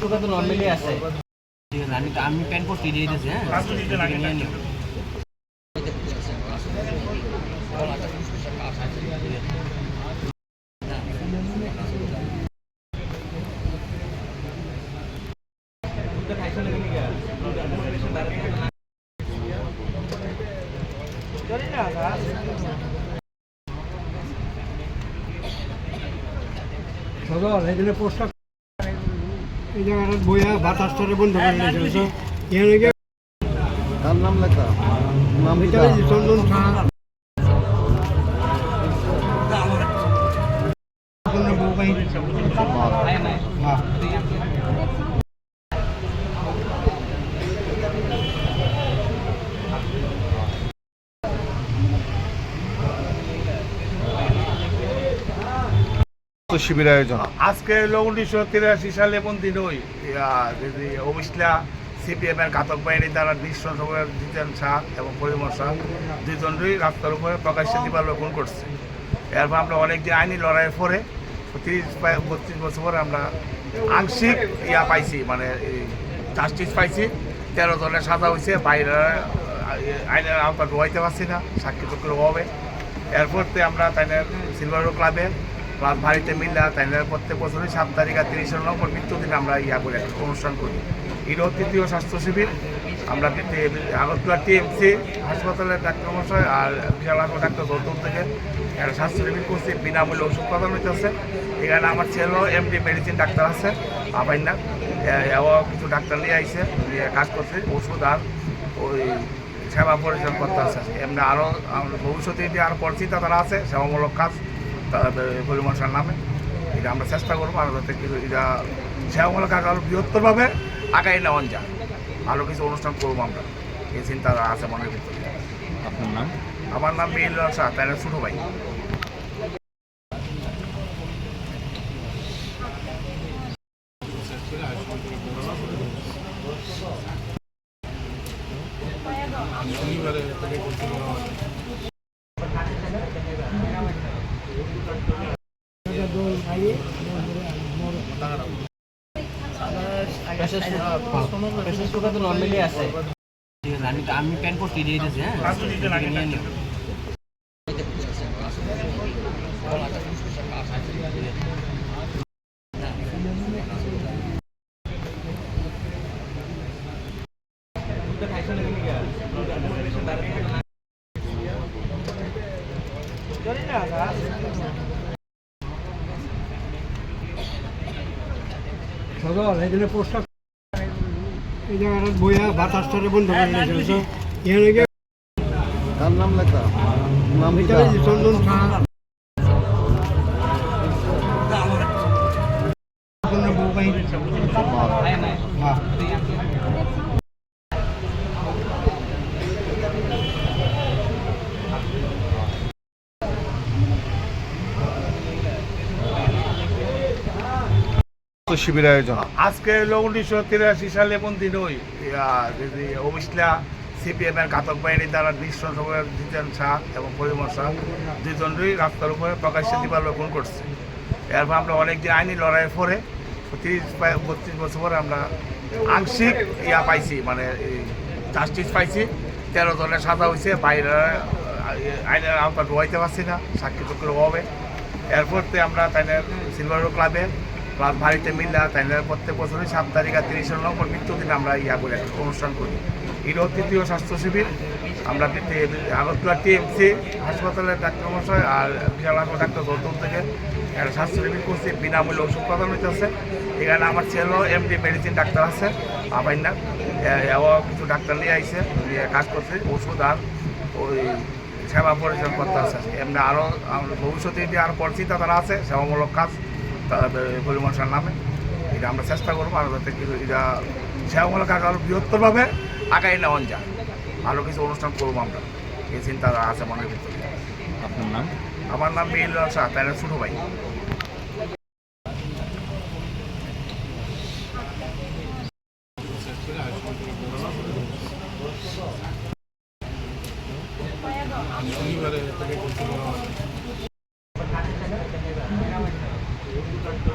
Cooker আছে আমি আমি প্যান পোস্ট দিয়ে দিতেছি হ্যাঁ? সদর এখানে পোস্টার এই জায়গাটা বইয়া বাতাসটারে বন্ধ করে দিয়েছিল এখানে গিয়ে কার নাম লেখা? নাম চন্দন বউ বাহিনী। শিবির আয়োজন। আজকে হলো উনিশশো তিরাশি সালে এমন দিন ওই অবিসলা সিপিএম এর ঘাতক বাহিনী দ্বারা বিশ্ব জিতেন শাহ এবং পরিমল শাহ, দুজনই রাস্তার উপরে প্রকাশ্যে দিবালোকন করছে। এরপর আমরা অনেক অনেকদিন আইনি লড়াইয়ের পরে, তিরিশ বত্রিশ বছর পরে আমরা আংশিক ইয়া পাইছি মানে জাস্টিস পাইছি। তেরো জনের সাজা হয়েছে, বাইরে আইনের আওতা ঢোয়াইতে পারছি না, সাক্ষী চক্র হবে এরপর তে আমরা তাইনের সিলভার ক্লাবে প্লাস বাড়িতে মিল্লা তাইনের প্রত্যেক বছরই সাত তারিখ আর তিরিশ নম্বর মৃত্যুদিন আমরা ইয়া করে একটা অনুষ্ঠান করি। এটাও তৃতীয় স্বাস্থ্য শিবির। আমরা আগরতলা টিএমসি হাসপাতালের ডাক্তার মশাই আর বিশাল ডাক্তার গৌতম থেকে একটা স্বাস্থ্য শিবির করছি। বিনামূল্যে ওষুধ প্রদান হইতেছে। এখানে আমার ছেলেও এমডি মেডিসিন ডাক্তার আছে আবাই না। এও কিছু ডাক্তার নিয়ে আইসে নিয়ে কাজ করছে, ওষুধ আর ওই সেবা পরিচালনা করতে আছে। এমনি আরও ভবিষ্যতে যদি আরও পরিচিত তারা আছে, সেবামূলক কাজ। পরিমর্শার নামে। এটা আমরা চেষ্টা করব আরও যাতে কিছু এটা সেবামূলক আরও বৃহত্তরভাবে আগাই নেওয়া যায়। ভালো কিছু অনুষ্ঠান করব আমরা। এই চিন্তা আছে মনের ভিতরে। আপনার নাম? আমার নাম মিল শাহ তাই ছোটো ভাই। প্রেসার আমি প্যান পোস্ট দিয়ে দিতেছি হ্যাঁ সদর এখানে পোস্টার এই জায়গাটা বইয়া বাতাসটারে বন্ধ করে এখানে নাম লেখা। নাম চন্দন শিবির আয়োজন। আজকে হলো উনিশশো তিরাশি সালে এমন দিন ওই অবিসলা সিপিএম এর ঘাতক বাহিনী দ্বারা বিশ্ব জিতেন শাহ এবং পরিমল শাহ দুজনই রাস্তার উপরে প্রকাশ্যে দিবালোকন করছে। এরপর আমরা অনেকদিন আইনি লড়াইয়ের পরে তিরিশ বত্রিশ বছর পরে আমরা আংশিক ইয়া পাইছি মানে জাস্টিস পাইছি। তেরো জনের সাজা হয়েছে বাইরে আইনের আওতা ঢোয়াইতে পারছি না, সাক্ষী চক্র হবে এরপর আমরা তাইনের সিলভার ক্লাবে প্লাস বাড়িতে মিল্লা তাইনের প্রত্যেক বছরই সাত তারিখ আর নম্বর মৃত্যুদিন আমরা ইয়া করে অনুষ্ঠান করি। এটাও তৃতীয় স্বাস্থ্য শিবির। আমরা আগরতলা টিএমসি হাসপাতালের ডাক্তার মশাই আর বিশাল ডাক্তার গৌতম থেকে একটা স্বাস্থ্য শিবির করছি। বিনামূল্যে ওষুধ প্রদান হইতেছে। এখানে আমার ছেলেও এমডি মেডিসিন ডাক্তার আছে আবাই না কিছু ডাক্তার নিয়ে আইসে কাজ করছে, ওষুধ আর ওই সেবা পরিচালনা করতে আছে। এমনি আরও ভবিষ্যতে যদি আরও পরিচিত তারা আছে, সেবামূলক কাজ। পরিমাণ মানুষের নামে। এটা আমরা চেষ্টা করব আরও যাতে এটা সেবামূলক আরও বৃহত্তরভাবে আগাই নেওয়া যায়। আরও কিছু অনুষ্ঠান করব আমরা। এই চিন্তা আছে মনের ভিতরে। আপনার নাম? আমার নাম মেহিল আশা তাই ছোট ভাই। শনিবারে